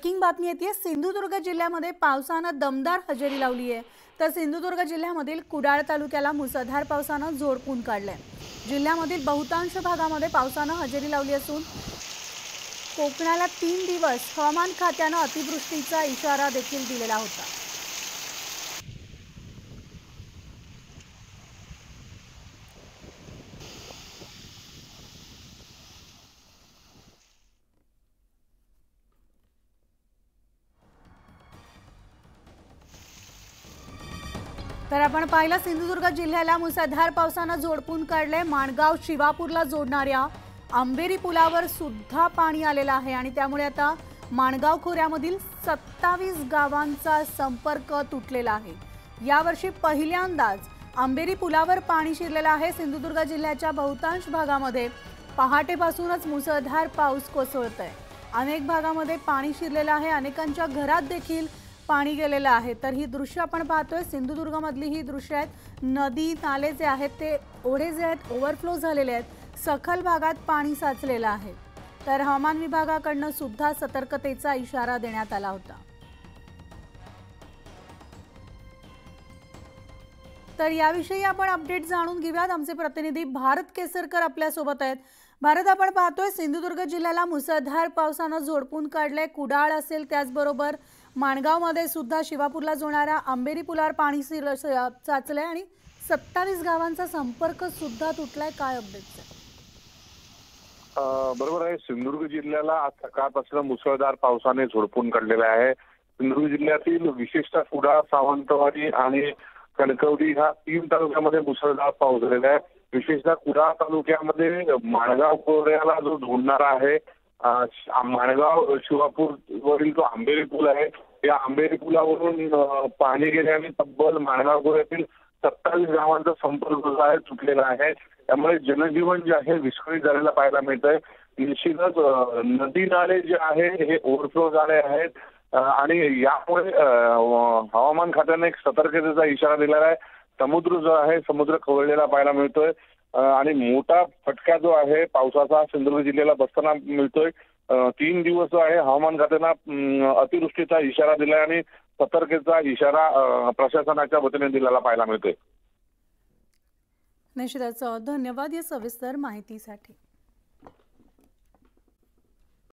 Breaking बातमी येते. सिंधुदुर्ग जिल्ह्यामध्ये पावसानं दमदार हजेरी लावली आहे. तर सिंधुदुर्ग जिल्ह्यामधील कुडाळ तालुक्याला मुसळधार पावसानं झोडपून काढलंय. जिल्ह्यामधील बहुतांश भागामध्ये पावसानं हजेरी लावली असून कोकणाला तीन दिवस हवामान खात्यानं अतिवृष्टीचा इशारा देखील दिलेला होता. तर आपण पाहिलं सिंधुदुर्ग जिल्ह्याला मुसळधार पावसानं जोडपून काढलंय. माणगाव शिवापूरला जोडणाऱ्या आंबेरी पुलावर सुद्धा पाणी आलेलं आहे आणि त्यामुळे आता माणगाव खोऱ्यामधील सत्तावीस गावांचा संपर्क तुटलेला आहे. यावर्षी पहिल्यांदाच आंबेरी पुलावर पाणी शिरलेलं आहे. सिंधुदुर्ग जिल्ह्याच्या बहुतांश भागामध्ये पहाटेपासूनच मुसळधार पाऊस कोसळत आहे अनेक भागामध्ये पाणी शिरलेलं आहे. अनेकांच्या घरात देखील पाणी गेलेलं आहे. तर ही दृश्य आपण पाहतोय. सिंधुदुर्गमधली ही दृश्य आहेत. नदी नाले जे आहेत ते ओढे जे आहेत ओव्हरफ्लो झालेले आहेत. सखल भागात पाणी साचलेलं आहे. तर हवामान विभागाकडनं सुद्धा सतर्कतेचा इशारा देण्यात आला होता. तर याविषयी आपण अपडेट जाणून घेऊयात. आमचे प्रतिनिधी भारत केसरकर आपल्यासोबत आहेत. भारत आपण पाहतोय सिंधुदुर्ग जिल्ह्याला मुसळधार पावसानं झोडपून काढलंय. कुडाळ असेल त्याचबरोबर माणगावमध्ये सुद्धा शिवापूरला जोडणाऱ्या आंबेरी पुलावर पाणी शिर- साचलंय आणि सत्तावीस गावांचा संपर्क सुद्धा तुटलाय. काय अपडेट बरोबर आहे. सिंधुदुर्ग जिल्ह्याला आज सकाळपासून मुसळधार पावसाने झोडपून काढलेला आहे. सिंधुदुर्ग जिल्ह्यातील विशेषतः कुडाळ सावंतवाडी आणि कणकवली ह्या तीन तालुक्यामध्ये मुसळधार पाऊस झालेला आहे. विशेषतः कुडाळ तालुक्यामध्ये माणगाव कोऱ्याला जो जोडणारा आहे माणगाव शिवापूर वरील जो आंबेरी पूल आहे या आंबेरी पुलावरून पाणी गेल्याने तब्बल माणगाव खोऱ्यातील सत्तावीस गावांचा संपर्क जो आहे तुटलेला आहे. त्यामुळे जनजीवन जे आहे विस्कळीत झालेलं पाहायला मिळत आहे निश्चितच नदी नाले जे आहे हे ओव्हरफ्लो झाले आहेत. आणि यामुळे हवामान खात्याने एक सतर्कतेचा इशारा दिलेला आहे. समुद्र जो आहे समुद्र खवळलेला पाहायला मिळतोय. आणि मोठा फटका जो आहे पावसाचा सिंधुदुर्ग जिल्ह्याला बसताना मिळतोय. तीन दिवस जो आहे हवामान खात्यानं अतिवृष्टीचा इशारा दिलाय आणि सतर्कतेचा इशारा प्रशासनाच्या वतीने दिलेला पाहायला मिळतोय. निश्चितच धन्यवाद या सविस्तर माहितीसाठी.